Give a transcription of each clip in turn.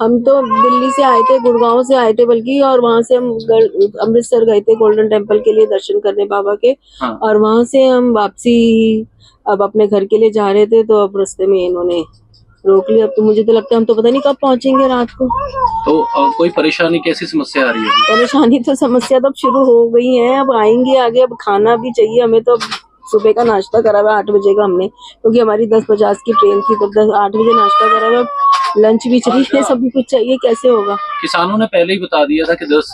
हम तो दिल्ली से आए थे गुड़गांव से आए थे बल्कि और वहाँ से हम अमृतसर गए थे गोल्डन टेंपल के लिए दर्शन करने बाबा के। हाँ। और वहाँ से हम वापसी अब अपने घर के लिए जा रहे थे तो अब रास्ते में इन्होंने रोक लिया। अब तो मुझे तो लगता है हम तो पता नहीं कब पहुँचेंगे रात को। तो अ, कोई परेशानी कैसी समस्या आ रही है? परेशानी तो समस्या तो अब शुरू हो गई है अब आएँगे आगे अब खाना भी चाहिए हमें तो अब सुबह का नाश्ता करा हुआ आठ बजे का हमने क्योंकि हमारी दस पचास की ट्रेन थी तब दस आठ बजे नाश्ता करा हुआ लंच भी चाहिए सब कुछ चाहिए कैसे होगा? किसानों ने पहले ही बता दिया था कि दस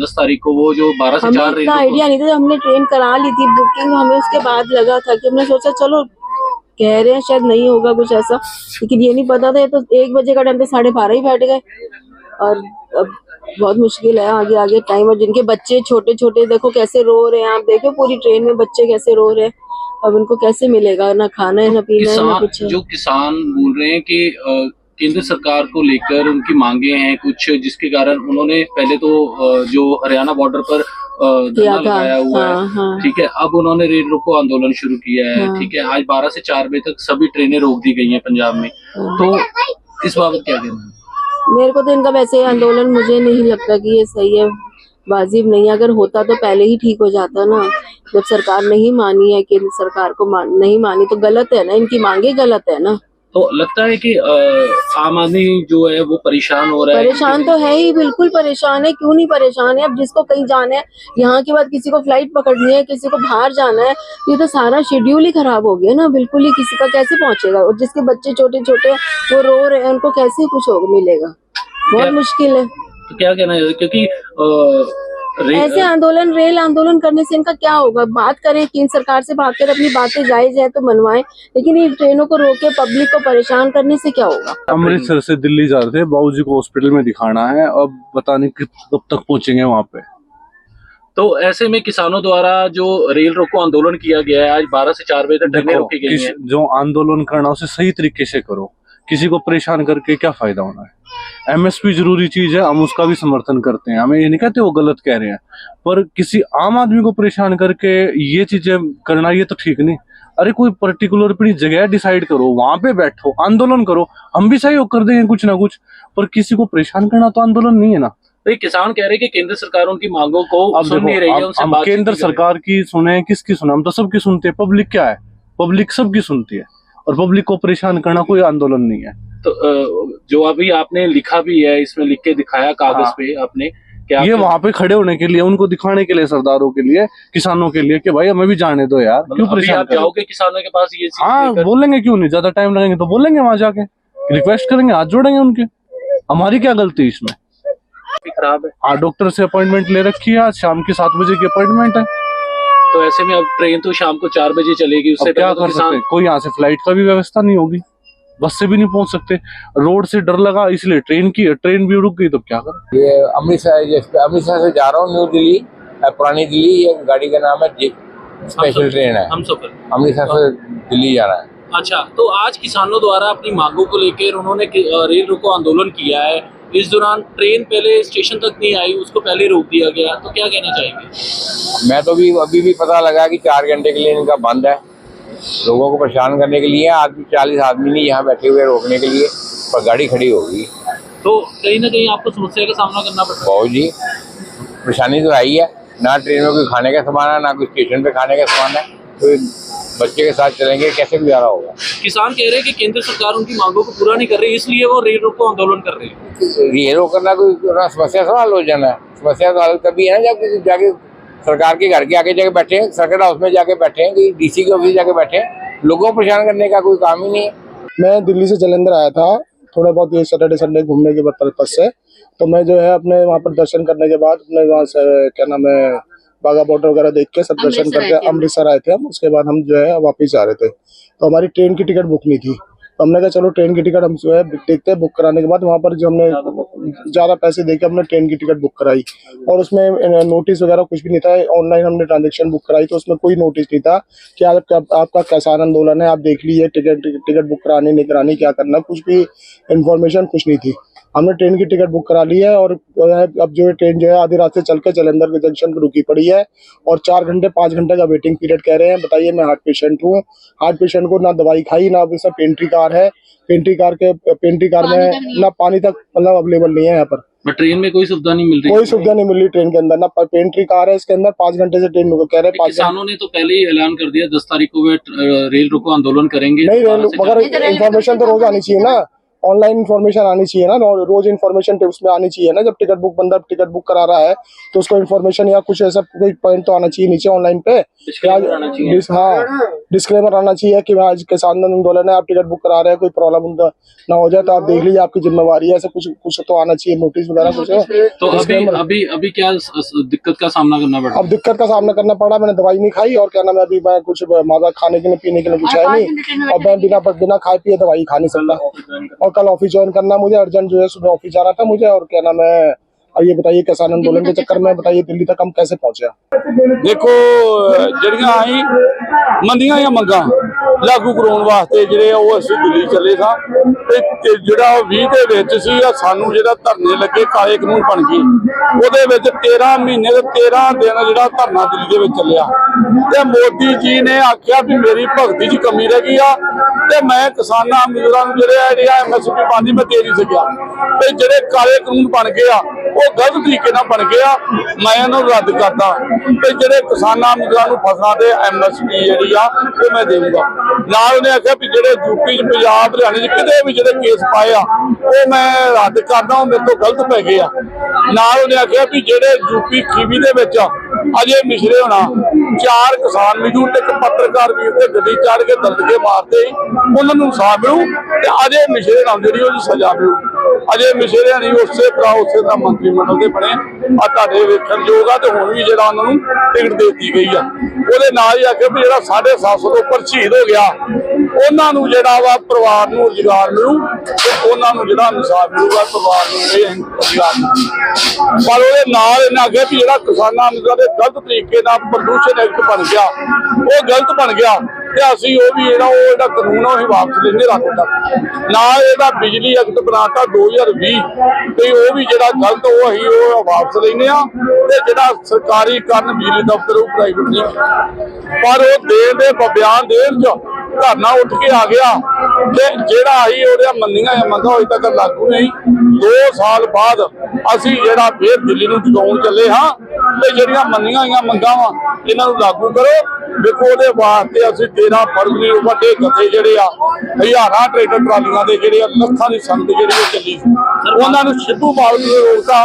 दस तारीख को वो जो बारह से चार इतना आइडिया नहीं था हमने ट्रेन करा ली थी बुकिंग हमें उसके बाद लगा था कि हमने सोचा चलो कह रहे हैं शायद नहीं होगा कुछ ऐसा। लेकिन ये नहीं पता था ये तो एक बजे का टाइम था साढ़े बारह ही बैठ गए। और अब बहुत मुश्किल है आगे आगे टाइम और जिनके बच्चे छोटे छोटे देखो कैसे रो रहे हैं आप देखो पूरी ट्रेन में बच्चे कैसे रो रहे हैं। अब उनको कैसे मिलेगा? ना खाना है ना पीना है ना किसान कुछ है। जो किसान बोल रहे हैं कि केंद्र सरकार को लेकर उनकी मांगे हैं कुछ जिसके कारण उन्होंने पहले तो जो हरियाणा बॉर्डर पर धरना लगाया हुआ हाँ है हाँ। ठीक है अब उन्होंने रेल रोको आंदोलन शुरू किया है हाँ। ठीक है आज 12 से 4 बजे तक सभी ट्रेनें रोक दी गई हैं पंजाब में। हाँ। तो इस बाबत क्या कहना है? मेरे को तो इनका वैसे आंदोलन मुझे नहीं लगता कि ये सही है वाजिब नहीं अगर होता तो पहले ही ठीक हो जाता ना। जब सरकार नहीं मानी है केंद्र सरकार को मान, नहीं मानी तो गलत है ना। इनकी मांगे गलत है ना। तो लगता है कि आम आदमी जो है वो परेशान हो रहा है। परेशान तो है ही बिल्कुल परेशान है क्यों नहीं परेशान है? अब जिसको कहीं जाना है यहाँ के बाद किसी को फ़्लाइट पकड़नी है किसी को बाहर जाना है ये तो सारा शेड्यूल ही खराब हो गया ना बिल्कुल ही किसी का कैसे पहुंचेगा? और जिसके बच्चे छोटे छोटे वो रो रहे हैं उनको कैसे कुछ मिलेगा? बहुत मुश्किल है। तो क्या कहना है? क्योंकि ऐसे आंदोलन रेल आंदोलन करने से इनका क्या होगा? बात करें केंद्र सरकार से बात करें अपनी बातें जायज़ है तो मनवाएँ लेकिन ये ट्रेनों को रोके पब्लिक को परेशान करने से क्या होगा? अमृतसर से दिल्ली जा रहे थे बाबूजी को हॉस्पिटल में दिखाना है अब पता नहीं कब तक पहुँचेंगे वहाँ पे। तो ऐसे में किसानों द्वारा जो रेल रोको आंदोलन किया गया है आज 12 से चार बजे तक ट्रेनें देखो रोकी हैं। जो आंदोलन करना उसे सही तरीके से करो। किसी को परेशान करके क्या फ़ायदा होना है? एमएसपी ज़रूरी चीज़ है हम उसका भी समर्थन करते हैं। हमें ये नहीं कहते वो गलत कह रहे हैं पर किसी आम आदमी को परेशान करके ये चीज़ें करना ये तो ठीक नहीं। अरे कोई पर्टिकुलर अपनी जगह डिसाइड करो वहाँ पे बैठो आंदोलन करो हम भी सहयोग कर देंगे कुछ ना कुछ पर किसी को परेशान करना तो आंदोलन नहीं है ना। तो किसान कह रहे हैं कि केंद्र सरकार उनकी मांगों को अब सुन नहीं रही है उनसे हम केंद्र। सरकार की सुने किसकी सुने हम तो सबकी सुनते हैं पब्लिक क्या है? पब्लिक सबकी सुनती है। और पब्लिक को परेशान करना कोई आंदोलन नहीं है। तो जो अभी आपने लिखा भी है इसमें लिख के दिखाया कागज़ हाँ। पे आपने कि आप ये वहाँ पे खड़े होने के लिए उनको दिखाने के लिए सरदारों के लिए किसानों के लिए कि भाई हमें भी जाने दो यार क्यों मतलब परेशान आप जाओगे किसानों के पास ये हाँ बोलेंगे क्यों नहीं? ज़्यादा टाइम लगेंगे तो बोलेंगे वहाँ जाके। रिक्वेस्ट करेंगे हाथ जोड़ेंगे उनके। हमारी क्या गलती है इसमें? खराब है। हाँ डॉक्टर से अपॉइंटमेंट ले रखी है आज शाम के सात बजे की अपॉइंटमेंट है। तो ऐसे में अब ट्रेन तो शाम को चार बजे चलेगी उससे क्या तो कर सकते हैं? कोई यहाँ से फ़्लाइट का भी व्यवस्था नहीं होगी। बस से भी नहीं पहुँच सकते। रोड से डर लगा इसलिए ट्रेन की ट्रेन भी रुक गई तो क्या कर? ये अमृतसर जिस- अमृतसर से जा रहा हूँ न्यू दिल्ली पुरानी दिल्ली ये गाड़ी का नाम है स्पेशल ट्रेन है। अमृतसर से दिल्ली जा रहा है। अच्छा तो आज किसानों द्वारा अपनी मांगों को लेकर उन्होंने रेल रोको आंदोलन किया है। इस दौरान ट्रेन पहले स्टेशन तक नहीं आई उसको पहले रोक दिया गया। तो क्या कहना चाहेंगे? मैं तो भी अभी भी पता लगा कि चार घंटे के लिए इनका बंद है। लोगों को परेशान करने के लिए आदमी चालीस आदमी नहीं यहाँ बैठे हुए रोकने के लिए पर गाड़ी खड़ी होगी। तो कहीं ना कहीं आपको समस्या का सामना करना पड़ता है। बहुत जी परेशानी तो आई है। ना ट्रेन में कोई खाने का सामान है ना कोई स्टेशन पे खाने का सामान है। कोई बच्चे के साथ चलेंगे कैसे गुजारा होगा? किसान कह रहे हैं कि केंद्र सरकार उनकी मांगों को पूरा नहीं कर रही इसलिए वो रेल रोको आंदोलन कर रहे हैं। ये रोक करना कोई समस्या से हल हो। जाना है समस्या तो हल तभी है ना जब जाके सरकार के घर के आगे जाके बैठे हैं सर्किट हाउस में जाके बैठे हैं कि डीसी के ऑफ़िस जाके बैठे हैं लोगों को परेशान करने का कोई काम ही नहीं है। मैं दिल्ली से जलंधर आया था थोड़ा बहुत ये सैटरडे संडे घूमने के पर्पज से। तो मैं जो है अपने वहाँ पर दर्शन करने के बाद अपने वहाँ से क्या नाम है बागा बॉर्डर वगैरह देख के सब दर्शन करके अमृतसर आए थे हम। उसके बाद हम जो है वापस जा रहे थे। तो हमारी ट्रेन की टिकट बुक नहीं थी। तो हमने कहा चलो ट्रेन की टिकट हम जो है देखते हैं बुक कराने के बाद। वहाँ पर जो हमने ज़्यादा पैसे दे के हमने ट्रेन की टिकट बुक कराई। और उसमें नोटिस वगैरह कुछ भी नहीं था। ऑनलाइन हमने ट्रांजेक्शन बुक कराई तो उसमें कोई नोटिस नहीं था कि आपका आपका किसान आंदोलन है। आप देख लीजिए टिकट टिकट बुक करानी नहीं करानी क्या करना। कुछ भी इन्फॉर्मेशन कुछ नहीं थी। हमने ट्रेन की टिकट बुक करा ली है और अब जो है ट्रेन जो है आधी रात से चल के जलंधर के जंक्शन पर रुकी पड़ी है और चार घंटे पाँच घंटे का वेटिंग पीरियड कह रहे हैं। बताइए मैं हार्ट पेशेंट हूँ। हार्ट पेशेंट को ना दवाई खाई ना अभी सब पेंट्री कार है। पेंट्री कार के पेंट्री कार में ना पानी तक मतलब अवेलेबल नहीं है यहाँ पर। बट ट्रेन में कोई सुविधा नहीं मिल रही कोई सुविधा नहीं मिल रही ट्रेन के अंदर। ना पेंट्री कार है इसके अंदर पाँच घंटे से ट्रेन रुको कह रहे हैं किसानों ने तो पहले ही ऐलान कर दिया दस तारीख को वे रेल रोको आंदोलन करेंगे। नहीं रेल मगर तो इन्फॉर्मेशन तो रोज आनी चाहिए ना। ऑनलाइन इन्फॉर्मेशन आनी चाहिए ना रोज इन्फॉर्मेशन टिप्स में आनी चाहिए ना जब टिकट बुक बंदा टिकट बुक करा रहा है तो उसको इन्फॉर्मेशन या कुछ ऐसा कोई पॉइंट तो आना चाहिए नीचे ऑनलाइन पे। डिस- हाँ डिस्क्लेमर आना चाहिए कि आज किसान आंदोलन है आप टिकट बुक करा रहे हैं कोई प्रॉब्लम ना हो जाए तो आप देख लीजिए आपकी जिम्मेवारी है ऐसा कुछ कुछ तो आना चाहिए नोटिस वगैरह कुछ। तो अभी अभी अभी क्या दिक्कत का सामना करना पड़ा? अब दिक्कत का सामना करना पड़ा मैंने दवाई नहीं खाई और क्या नाम है अभी मैं कुछ माजा खाने के लिए पीने के लिए कुछ है नहीं। और मैं बिना बिना खाए पिए दवाई खा नहीं सकता। और कल ऑफ़िस ज्वाइन करना मुझे अर्जेंट जो है सुबह ऑफ़िस जा रहा था मुझे और क्या नाम है और ये बताइए किसान आंदोलन के चक्कर में बताइए दिल्ली तक हम कैसे पहुँचे? देखो जड़िया आई मंदिया या मंगा? ਲਾਗੂ ਕਰਾਉਣ ਵਾਸਤੇ ਜਿਹੜੇ ਉਹ ਅਸੀਂ ਦਿੱਲੀ ਚੱਲੇ ਸਾਂ। ਤੇ ਜਿਹੜਾ ਉਹ 20 ਦੇ ਵਿੱਚ ਸੀ ਸਾਨੂੰ ਜਿਹੜਾ ਧਰਨੇ ਲੱਗੇ ਕਾਲੇ ਕਾਨੂੰਨ ਬਣ ਗਏ। ਉਹਦੇ ਵਿੱਚ 13 ਮਹੀਨੇ ਤੇ 13 ਦਿਨ ਜਿਹੜਾ ਧਰਨਾ ਦਿੱਲੀ ਦੇ ਵਿੱਚ ਚੱਲਿਆ। ਤੇ ਮੋਦੀ ਜੀ ਨੇ ਆਖਿਆ ਵੀ ਮੇਰੀ ਭਗਤੀ 'ਚ ਕਮੀ ਰਹਿ ਗਈ ਆ। ਤੇ ਮੈਂ ਕਿਸਾਨਾਂ ਮਜ਼ਦੂਰਾਂ ਨੂੰ ਜਿਹੜੇ ਆ, ਜਿਹੜਾ ਐਮਐਸਪੀ ਪਾਉਂਦੀ, ਮੈਂ ਦੇ ਨਹੀਂ ਸਕਿਆ। ਤੇ ਜਿਹੜੇ ਕਾਲੇ ਕਾਨੂੰਨ ਬਣ ਗਏ ਆ ਉਹ ਗਲਤ ਤਰੀਕੇ ਨਾਲ ਬਣ ਗਿਆ, ਮੈਂ ਇਹਨਾਂ ਨੂੰ ਰੱਦ ਕਰਦਾ ਤੇ ਜਿਹੜੇ ਕਿਸਾਨਾਂ ਮਜ਼ਦੂਰਾਂ ਨੂੰ ਫਸਲਾਂ ਤੇ ਐਮਐਸਪੀ ਜਿਹੜੀ ਆ, ਉਹ ਮੈਂ ਦੇਵਾਂਗਾ ਨਾਲ ਉਹਨੇ ਆਖਿਆ ਵੀ ਜਿਹੜੇ ਯੂਪੀ ਚ, ਪੰਜਾਬ, ਹਰਿਆਣੇ ਚ ਕਿਤੇ ਵੀ ਜਿਹੜੇ ਕੇਸ ਪਾਏ ਆ, ਉਹ ਮੈਂ ਰੱਦ ਕਰਦਾ, ਉਹ ਮੇਰੇ ਤੋਂ ਗਲਤ ਪੈ ਗਏ ਆ। ਨਾਲ ਉਹਨੇ ਆਖਿਆ ਵੀ ਜਿਹੜੇ ਯੂਪੀ ਖੀਵੀ ਦੇ ਵਿੱਚ ਅਜੇ ਮਿਸ਼ਰੇ ਹੋਣਾ, ਚਾਰ ਕਿਸਾਨ ਮਜ਼ਦੂਰ ਤੇ ਇੱਕ ਪੱਤਰਕਾਰ ਵੀਰ ਤੇ ਗੱਡੀ ਚਾੜ ਕੇ ਦਲਦਗੇ ਮਾਰਦੇ ਉਹਨਾਂ ਨੂੰ ਸਾਹ ਮਿਲੂ ਤੇ ਅਜੇ ਮਿਸ਼ਰੇ ਨਾਲ ਜਿਹੜੀ ਉਹਦੀ ਸਜ਼ਾ ਮਿਲੂ। ਅਜੇ ਮਿਸ਼ਰੇ ਨਹੀਂ, ਉਸੇ ਤਰ੍ਹਾਂ ਉਸੇ ਤਰ੍ਹਾਂ ਮੰਤਰੀ ਮੰਡਲ ਦੇ ਬਣੇ। ਆ ਤੁਹਾਡੇ ਵੇਖਣ ਯੋਗ ਆ ਤੇ ਹੁਣ ਵੀ ਜਿਹੜਾ ਉਹਨਾਂ ਨੂੰ ਟਿਕਟ ਦਿੱਤੀ ਗਈ ਆ। ਉਹਦੇ ਨਾਲ ਹੀ ਆਖਿਆ ਵੀ ਜਿਹੜਾ 750 ਤੋਂ ਉੱਪਰ ਸ਼ਹੀਦ ਹੋ ਗਿਆ, ਉਹਨਾਂ ਨੂੰ ਜਿਹੜਾ ਵਾ ਪਰਿਵਾਰ ਨੂੰ ਰੁਜ਼ਗਾਰ ਮਿਲੂ ਤੇ ਉਹਨਾਂ ਨੂੰ ਜਿਹੜਾ ਇਨਸਾਫ ਮਿਲੂਗਾ, ਪਰਿਵਾਰ ਨੂੰ ਇਹ ਰੁਜ਼ਗਾਰ ਪਰ ਉਹਦੇ ਨਾਲ ਇਹਨਾਂ ਆਖਿਆ ਵੀ ਜਿਹੜਾ ਕਿਸਾਨਾਂ ਨੂੰ ਦੇ ਗਲਤ ਤਰੀਕੇ ਨਾਲ ਪ੍ਰਦੂਸ਼ਣ ਐਕਟ ਬਣ ਗਿਆ, ਉਹ ਗਲਤ ਬਣ ਗਿਆ। ਤੇ ਅਸੀਂ ਉਹ ਵੀ ਜਿਹੜਾ ਉਹ ਜਿਹੜਾ ਕਾਨੂੰਨ ਆ, ਉਹ ਅਸੀਂ ਵਾਪਸ ਲੈਣੇ ਰੱਖਦਾ ਨਾਲ ਇਹਦਾ ਬਿਜਲੀ ਐਕਟ ਬਣਾਤਾ 2020 ਤੇ ਉਹ ਵੀ ਜਿਹੜਾ ਗਲਤ, ਉਹ ਅਸੀਂ ਉਹ ਵਾਪਸ ਲੈਨੇ ਆ ਤੇ ਜਿਹੜਾ ਸਰਕਾਰੀ ਕਰਨ ਬਿਜਲੀ ਦਫ਼ਤਰ ਉਹ ਪ੍ਰਾਈਵੇਟ ਨਹੀਂ ਪਰ ਉਹ ਦੇਣ ਦੇ ਬਿਆਨ ਦੇਣ ਚ ਧਰਨਾ ਉੱਠ ਕੇ ਆ ਗਿਆ ਤੇ ਜਿਹੜਾ ਅਸੀਂ ਉਹਦੇ ਮੰਨੀਆਂ ਜਾਂ ਮੰਗਾ ਹੋਈ ਤੱਕ ਲਾਗੂ ਨਹੀਂ। 2 ਸਾਲ ਬਾਅਦ ਅਸੀਂ ਜਿਹੜਾ ਫੇਰ ਦਿੱਲੀ ਨੂੰ ਜਗਾਉਣ ਚੱਲੇ ਹਾਂ ਤੇ ਜਿਹੜੀਆਂ ਮੰਨੀਆਂ ਹੋਈਆਂ ਮੰਗਾਂ ਵਾ, ਇਹਨਾਂ ਨੂੰ ਲਾਗੂ ਕਰੋ। ਦੇਖੋ ਉਹਦੇ ਵਾਸਤੇ ਅਸੀਂ 13 ਫਰਵਰੀ ਨੂੰ ਵੱਡੇ ਜਥੇ ਜਿਹੜੇ ਆ, ਹਜ਼ਾਰਾਂ ਟਰੈਕਟਰ ਟਰਾਲੀਆਂ ਦੇ ਜਿਹੜੇ ਆ, ਲੱਖਾਂ ਦੀ ਸੰਗਤ ਜਿਹੜੀ ਉਹ ਚੱਲੀ। ਸੀ। ਉਹਨਾਂ ਨੂੰ ਸ਼ਿੱਪੂ ਬਾਵਲੀ ਨੂੰ ਰੋਕਤਾ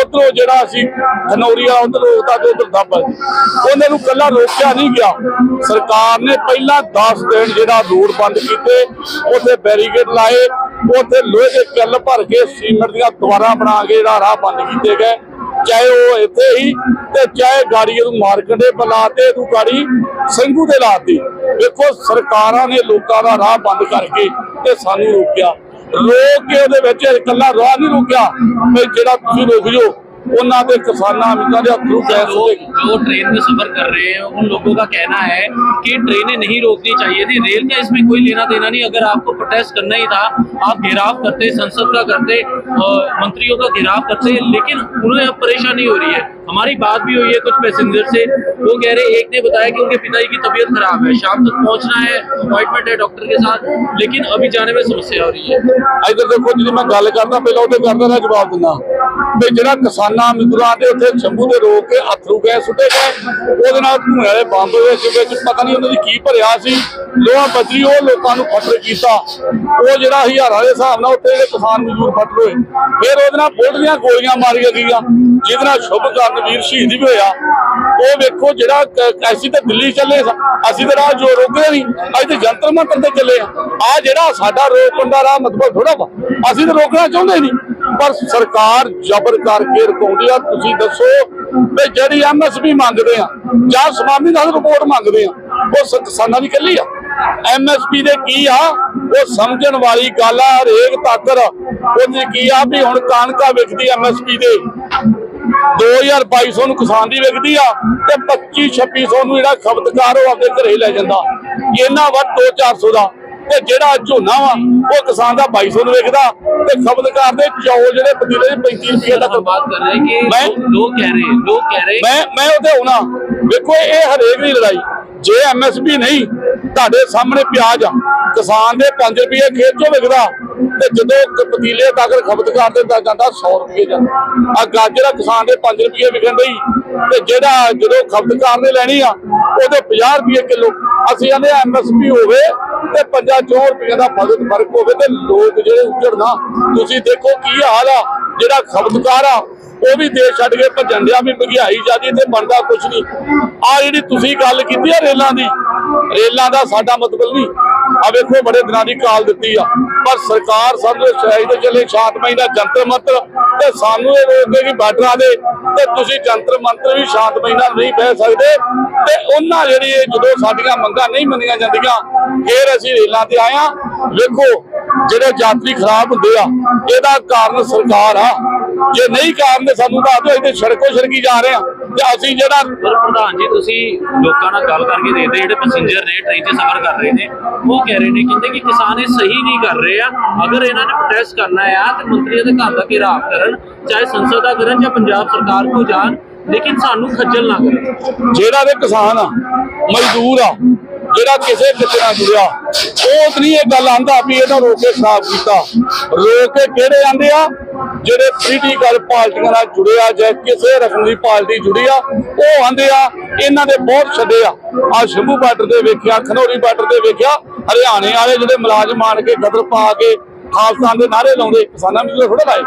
ਉਧਰੋਂ ਜਿਹੜਾ ਅਸੀਂ ਖਨੌਰੀਆ, ਉਧਰ ਰੋਕਤਾ ਤੇ ਉਧਰ ਦੱਬ ਉਹਨਾਂ ਨੂੰ ਕੱਲਾ ਰੋਕਿਆ ਨਹੀਂ ਗਿਆ। ਸਰਕਾਰ ਨੇ ਪਹਿਲਾਂ 10 ਦਿਨ ਜਿਹੜਾ ਰੋਡ ਬੰਦ ਕੀਤੇ, ਉੱਥੇ ਬੈਰੀਕੇਡ ਲਾਏ, ਉੱਥੇ ਲੋਹੇ ਦੇ ਕਿੱਲ ਭਰ ਕੇ ਸੀਮੈਂਟ ਦੀਆਂ ਦੁਆਰਾ ਬਣਾ ਕੇ ਜਿਹੜਾ ਰਾਹ ਬੰਦ ਕੀਤੇ ਗਏ। ਚਾਹੇ ਉਹ ਇੱਥੇ ਹੀ ਤੇ ਚਾਹੇ ਗਾੜੀ ਨੂੰ ਮਾਰਕੰਡੇ ਬੁਲਾਤੇ ਤੂੰ ਗਾੜੀ ਸਿੰਘੂ ਤੇ। ਲਾਤੀ ਵੇਖੋ ਸਰਕਾਰਾਂ ਨੇ ਲੋਕਾਂ ਦਾ ਰਾਹ ਬੰਦ ਕਰਕੇ ਤੇ ਸਾਨੂੰ ਰੋਕਿਆ। ਰੋਕ ਕੇ ਉਹਦੇ ਵਿੱਚ ਇਕੱਲਾ ਰਾਹ ਨਹੀਂ ਰੁਕਿਆ, ਵੀ ਜਿਹੜਾ ਤੁਸੀਂ ਰੁਕ ਜਾਓ। ਉਹਨਾਂ ਦੇ ਕਿਸਾਨਾਂ ਅਮੀਰਾਂ ਦੇ ਅਥਰੂ ਗੈਸ जो ਹੋਏਗੀ जो ट्रेन में सफर कर रहे हैं उन लोगों का कहना है कि ट्रेनें नहीं रोकनी चाहिए थी रेल का इसमें कोई लेना देना नहीं अगर आपको प्रोटेस्ट करना ही था आप घेराव करते संसद का करते अ, मंत्रियों का घेराव करते लेकिन उन्हें अब परेशानी हो रही है हमारी बात भी हुई है कुछ पैसेंजर से वो कह रहे एक ने बताया कि उनके पिताजी की तबीयत खराब है शाम तक पहुंचना है अपॉइंटमेंट है डॉक्टर के साथ लेकिन अभी जाने में समस्या हो रही है ਇੱਧਰ ਦੇਖੋ ਜਿਹੜੀ ਮੈਂ ਗੱਲ ਕਰਦਾ ਪਹਿਲਾਂ ਉਹਦੇ ਕਰਦਾ ਨਾ ਜਵਾਬ ਦਿੰਦਾ ਵੀ ਜਿਹੜਾ ਕਿਸਾਨਾਂ ਮਜ਼ਦੂਰਾਂ ਦੇ ਉੱਥੇ ਸ਼ੰਭੂ ਦੇ ਰੋਕ ਕੇ ਅਥਰੂ ਗੈਸ ਸੁੱਟੇ ਗਏ ਉਹਦੇ ਨਾਲ ਧੂਏ ਵਾਲੇ ਬੰਬ ਵਿੱਚ ਵਿੱਚ ਪਤਾ ਨਹੀਂ ਉਹਨਾਂ ਦੀ ਕੀ ਭਰਿਆ ਸੀ ਲੋਹਾ ਬਜਰੀ ਉਹ ਲੋਕਾਂ ਨੂੰ ਫਟਰ ਕੀਤਾ ਉਹ ਜਿਹੜਾ ਹਜ਼ਾਰਾਂ ਦੇ ਹਿਸਾਬ ਨਾਲ ਉੱਥੇ ਜਿਹੜੇ ਕਿਸਾਨ ਮਜ਼ਦੂਰ ਫਟਰ ਹੋਏ ਫਿਰ ਉਹਦੇ ਨਾਲ ਬੁਲਟ ਦੀਆਂ ਗੋਲੀਆਂ ਮਾਰੀਆਂ ਗਈਆਂ ਜਿਹਦੇ ਨਾਲ ਸ਼ੁਭ ਕਰਨ ਵੀਰ ਸ਼ਹੀਦ ਵੀ ਹੋਇਆ। ਉਹ ਵੇਖੋ ਜਿਹੜਾ ਅਸੀਂ ਤਾਂ ਦਿੱਲੀ ਚੱਲੇ ਅਸੀਂ ਤਾਂ ਰਾਹ ਜੋ ਰੋਕਦੇ ਨਹੀਂ, ਅਸੀਂ ਤਾਂ ਜੰਤਰ ਮੰਤਰ ਤੇ ਚੱਲੇ ਆ ਆ ਜਿਹੜਾ ਸਾਡਾ ਰੋਕਣ ਦਾ ਰਾਹ ਮਤਲਬ ਥੋੜਾ ਵਾ, ਅਸੀਂ ਤਾਂ ਰੋਕਣਾ ਚਾਹੁੰਦੇ ਨਹੀਂ। ਪਰ ਸਰਕਾਰ ਜ਼ਬਰ ਕਰਕੇ ਰਕਾਉਂਦੀ ਆ, ਤੁਸੀਂ ਦੱਸੋ ਵੀ ਜਿਹੜੀ ਐਮਐਸਪੀ ਮੰਗਦੇ ਆ, ਜਾਂ ਸਵਾਮੀ ਦਾ ਰਿਪੋਰਟ ਮੰਗਦੇ ਆ, ਉਹ ਕਿਸਾਨਾਂ ਦੀ ਕੱਲੀ ਆ। ਐਮਐਸਪੀ ਦੇ ਕੀ ਆ? ਉਹ ਸਮਝਣ ਵਾਲੀ ਗੱਲ ਆ, ਹਰੇਕ ਤਾਕਰ ਉਹਨੇ ਕੀ ਆ ਵੀ ਹੁਣ ਕਣਕਾਂ ਵਿਕਦੀ ਐਮਐਸਪੀ ਦੇ। 2200 ਨੂੰ ਕਿਸਾਨ ਦੀ ਵਿਕਦੀ ਆ ਤੇ 25 2600 ਨੂੰ ਜਿਹੜਾ ਖਪਤਕਾਰ ਉਹ ਆਪਣੇ ਘਰੇ ਲੈ ਜਾਂਦਾ। ਇਹਨਾਂ ਵੱਧ 2 400 ਦਾ। ਤੇ ਜਿਹੜਾ ਝੋਨਾ ਵਾ ਉਹ ਕਿਸਾਨ ਦਾ 2200 ਨੂੰ ਵਿਕਦਾ ਤੇ ਖਪਤਕਾਰ ਦੇ ਚੌਲ ਜਿਹੜੇ ਪਤੀਲੇ 35 ਰੁਪਏ ਤੱਕ ਬਾਤ ਕਰ ਰਹੇ ਕਿ ਲੋਕ ਕਹਿ ਰਹੇ ਲੋਕ ਕਹਿ ਰਹੇ। ਮੈਂ ਮੈਂ ਉਹਦੇ ਹੁਣਾ ਵੇਖੋ ਇਹ ਹਰੇਕ ਦੀ ਲੜਾਈ। ਜੇ ਐਮਐਸਪੀ ਨਹੀਂ ਤੁਹਾਡੇ ਸਾਹਮਣੇ ਪਿਆਜ਼ ਆ। ਕਿਸਾਨ ਦੇ 5 ਰੁਪਏ ਖੇਤ ਚੋਂ ਵਿਕਦਾ। ਤੇ ਜਦੋਂ ਪਤੀਲੇ ਤੱਕ ਖਪਤਕਾਰ ਦੇ ਦਾ ਜਾਂਦਾ 100 ਰੁਪਏ ਜਾਂਦਾ। ਆ ਗਾਜਰ ਕਿਸਾਨ ਦੇ 5 ਰੁਪਏ ਵਿਕਣ ਡਈ। ਤੇ ਜਿਹੜਾ ਜਦੋਂ ਖਪਤਕਾਰ ਨੇ ਲੈਣੀ ਆ, ਉਹਦੇ 50 ਰੁਪਏ ਕਿਲੋ। ਅਸੀਂ ਆਨੇ ਐਮਐਸਪੀ ਹੋਵੇ ਤੇ 50 4 ਰੁਪਏ ਦਾ ਫ਼ਰਕ ਫ਼ਰਕ ਹੋਵੇ ਤੇ ਲੋਕ ਜਿਹੜੇ ਉੱਜੜਨਾ ਤੁਸੀਂ ਦੇਖੋ ਕੀ ਹਾਲ ਆ। ਜਿਹੜਾ ਖਪਤਕਾਰ ਆ, ਉਹ ਵੀ ਦੇਸ਼ ਛੱਡ ਕੇ ਭੱਜਣ ਡਿਆ, ਵੀ ਮਹਿੰਗਾਈ ਜਿਆਦੀ ਤੇ ਬਣਦਾ ਕੁਝ ਨਹੀਂ। ਆ ਜਿਹੜੀ ਤੁਸੀਂ ਗੱਲ ਕੀਤੀ ਆ ਰੇਲਾਂ ਦੀ, ਰੇਲਾਂ ਦਾ ਸਾਡਾ ਮਤਲਬ ਨਹੀਂ। ਆ ਵੇਖੋ, ਬੜੇ ਦਿਨਾਂ ਦੀ ਕਾਲ ਦਿੱਤੀ ਆ। ਪਰ ਸਰਕਾਰ ਸਾਨੂੰ ਸ਼ਾਇਦ ਤੇ ਚੱਲੇ ਸ਼ਾਂਤਮਈ ਦਾ ਜੰਤਰ ਮੰਤਰ ਤੇ ਸਾਨੂੰ ਇਹ ਰੋਕਦੇ ਕਿ ਬਾਰਡਰਾਂ ਦੇ ਤੇ ਤੁਸੀਂ ਜੰਤਰ ਮੰਤਰ ਵੀ ਸ਼ਾਂਤਮਈ ਨਾਲ ਨਹੀਂ ਬਹਿ ਸਕਦੇ ਤੇ ਉਹਨਾਂ ਜਿਹੜੀ ਇਹ ਜਦੋਂ ਸਾਡੀਆਂ ਮੰਗਾਂ ਨਹੀਂ ਮੰਨੀਆਂ ਜਾਂਦੀਆਂ, ਫੇਰ ਅਸੀਂ ਰੇਲਾਂ ਤੇ ਆਇਆ ਵੇਖੋ, ਜਿਹੜੇ ਯਾਤਰੀ ਖਰਾਬ ਹੁੰਦੇ ਆ, ਇਹਦਾ ਕਾਰਨ ਸਰਕਾਰ ਆ। ਜੇ ਨਹੀਂ ਕਾਰਨ ਸਾਨੂੰ ਦੱਸ ਦਿਓ ਇਹਦੇ ਸੜਕੋ ਸੜਕੀ ਜਾ ਰਹੇ ਆ ਤੇ ਅਸੀਂ ਜਿਹੜਾ ਪਰ ਪ੍ਰਧਾਨ ਜੀ ਤੁਸੀਂ ਲੋਕਾਂ ਨਾਲ ਗੱਲ ਕਰਕੇ ਦੇਖਦੇ ਜਿਹੜੇ ਪੈਸੇਂਜਰ ਨੇ ਟ੍ਰੇਨ 'ਚ ਸਫ਼ਰ ਕਰ ਰਹੇ ਨੇ ਉਹ ਕਹਿ ਰਹੇ ਨੇ ਕਹਿੰਦੇ ਕਿ ਕਿਸਾਨ ਇਹ ਸਹੀ ਨਹੀਂ ਕਰ ਰਹੇ ਆ। ਅਗਰ ਇਹਨਾਂ ਨੇ ਪ੍ਰੋਟੈਸਟ ਕਰਨਾ ਆ ਤੇ ਮੰਤਰੀਆਂ ਦੇ ਘਰ ਦਾ ਘੇਰਾਵ ਕਰਨ ਚਾਹੇ ਸੰਸਦ ਦਾ ਕਰਨ ਜਾਂ ਪੰਜਾਬ ਸਰਕਾਰ ਕੋ ਜਾਣ ਲੇਕਿਨ ਸਾਨੂੰ ਖੱਜਲ ਨਾ ਕਰਨ। ਜਿਹੜਾ ਦੇ ਕਿਸਾਨ ਆ ਮਜ਼ਦੂਰ ਆ ਜਿਹੜਾ ਕਿਸੇ ਕਿਤੇ ਨਾਲ ਜੁੜਿਆ, ਉਹ ਨਹੀਂ ਇਹ ਗੱਲ ਆਂਦਾ ਵੀ ਇਹਨਾਂ ਰੋਕ ਕੇ ਖਰਾਬ ਕੀਤਾ। ਰੋਕ ਕੇ ਕਿਹੜੇ ਆਂਦੇ ਆ? ਜਿਹੜੇ ਪੋਲੀਟੀਕਲ ਪਾਰਟੀਆਂ ਨਾਲ ਜੁੜਿਆ ਜਾਂ ਕਿਸੇ ਰਕਮ ਦੀ ਪਾਰਟੀ ਜੁੜੀ ਆ, ਉਹ ਆਂਦੇ ਆ, ਇਹਨਾਂ ਦੇ ਬਹੁਤ ਛੱਡੇ ਆ। ਆ ਸ਼ੰਭੂ ਬਾਰਡਰ ਤੇ ਵੇਖਿਆ, ਖਨੌਰੀ ਬਾਰਡਰ ਤੇ ਵੇਖਿਆ, ਹਰਿਆਣੇ ਵਾਲੇ ਜਿਹੜੇ ਮੁਲਾਜ਼ਮ ਆਣ ਕੇ ਗਦਰ ਪਾ ਕੇ ਖਾਲਸਤਾਨ ਦੇ ਨਾਰੇ ਲਾਉਂਦੇ, ਕਿਸਾਨਾਂ ਨੂੰ ਥੋੜਾ ਲਾਏ,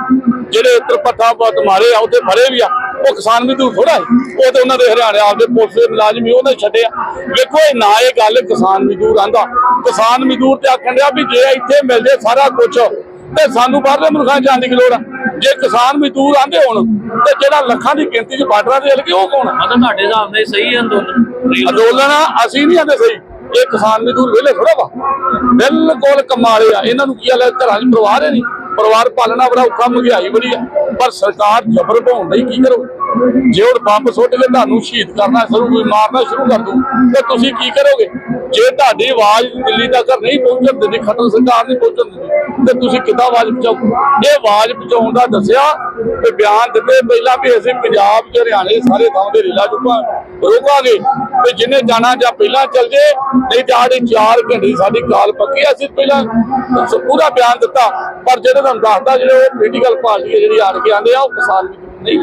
ਜਿਹੜੇ ਉੱਤਰ ਪੱਠਾ ਬਹੁਤ ਮਾਰੇ ਆ, ਉੱਥੇ ਫੜੇ ਵੀ ਆ। ਉਹ ਕਿਸਾਨ ਮਜ਼ਦੂਰ ਥੋੜਾ ਹੈ। ਉਹ ਤੇ ਉਹਨਾਂ ਦੇ ਹਰਿਆਣੇ ਆਪਦੇ ਪੁਲਿਸ ਦੇ ਮੁਲਾਜ਼ਮ ਹੀ ਉਹਨੇ ਛੱਡਿਆ। ਵੇਖੋ ਇਹ ਨਾ ਇਹ ਗੱਲ ਕਿਸਾਨ ਮਜ਼ਦੂਰ ਆਂਦਾ। ਕਿਸਾਨ ਮਜ਼ਦੂਰ ਤੇ ਆਖਣ ਡਿਆ ਵੀ ਜੇ ਇੱਥੇ ਮਿਲ ਜੇ ਸਾਰਾ ਕੁਝ ਤੇ ਸਾਨੂੰ ਬਾਹਰਲੇ ਮੁਲਕਾਂ ਜਾਣ ਦੀ ਲੋੜ ਆ? ਜੇ ਕਿਸਾਨ ਮਜ਼ਦੂਰ ਆਂਦੇ ਹੋਣ ਤੇ ਜਿਹੜਾ ਲੱਖਾਂ ਦੀ ਗਿਣਤੀ 'ਚ ਬਾਰਡਰਾਂ ਤੇ ਲੱਗੇ ਉਹ ਕੌਣ ਮਤਲਬ ਤੁਹਾਡੇ ਹਿਸਾਬ ਨਾਲ ਸਹੀ ਅੰਦੋਲਨ? ਅੰਦੋਲਨ ਅਸੀਂ ਨਹੀਂ ਆਂਦੇ ਸਹੀ। ਇਹ ਕਿਸਾਨ ਮਜ਼ਦੂਰ ਵਿਹਲੇ ਥੋੜਾ ਵਾ। ਬਿਲਕੁਲ ਕਮਾਲੇ ਆ। ਇਹਨਾਂ ਨੂੰ ਕੀ ਹਾਲ ਹੈ? ਘਰਾਂ 'ਚ ਪਰਿਵਾਰ ਹੈ ਨਹੀਂ। ਪਰਿਵਾਰ ਪਾਲਣਾ ਬੜਾ ਔਖਾ ਮਹਿੰਗਾਈ ਬੜੀ ਆ। ਪਰ ਸਰਕਾਰ ਜ਼ਬਰ ਪਾਉਣ ਲਈ ਕੀ ਕਰੋ ਜੇ ਹੁਣ ਬੰਬ ਸੁੱਟ ਕੇ ਤੁਹਾਨੂੰ ਸ਼ਹੀਦ ਕਰਨਾ ਸ਼ੁਰੂ ਕੋਈ ਮਾਰਨਾ ਸ਼ੁਰੂ ਕਰ ਦੂ ਤੇ ਤੁਸੀਂ ਕੀ ਕਰੋਗੇ? ਜੇ ਤੁਹਾਡੀ ਆਵਾਜ਼ ਦਿੱਲੀ ਤੱਕ ਨਹੀਂ ਪਹੁੰਚਣ ਦਿੰਦੀ, ਖਤਮ ਸਰਕਾਰ ਨਹੀਂ ਪਹੁੰਚਣ ਦਿੰਦੀ, ਤੇ ਤੁਸੀਂ ਕਿੱਦਾਂ ਆਵਾਜ਼ ਪਹੁੰਚਾਓ ਇਹ ਆਵਾਜ਼ ਪਹੁੰਚਾਉਣ ਦਾ ਦੱਸਿਆ ਤੇ ਬਿਆਨ ਦਿੱਤੇ, ਪਹਿਲਾਂ ਵੀ ਅਸੀਂ ਪੰਜਾਬ ਚ ਹਰਿਆਣੇ ਸਾਰੇ ਥਾਂ ਦੇ ਰੀਲਾ ਚੁੱਕਾ ਰੋਕਾਂਗੇ, ਤੇ ਜਿੰਨੇ ਜਾਣਾ ਜਾਂ ਪਹਿਲਾਂ ਚੱਲ ਜੇ, ਨਹੀਂ ਤਾਂ ਆੜੀ 4 ਘੰਟੇ ਸਾਡੀ ਕਾਲ ਪੱਕੀ ਅਸੀਂ ਪਹਿਲਾਂ ਪੂਰਾ ਬਿਆਨ ਦਿੱਤਾ, ਪਰ ਜਿਹੜੇ ਤੁਹਾਨੂੰ ਦੱਸਦਾ, ਜਿਹੜੇ ਉਹ ਪੋਲੀਟੀਕਲ ਪਾਰਟੀ ਜਿਹੜੀ ਆਣ ਕੇ ਆਂਦੇ ਆ, ਉਹ ਕਿਸਾਨ ਵੀ ਨਹੀਂ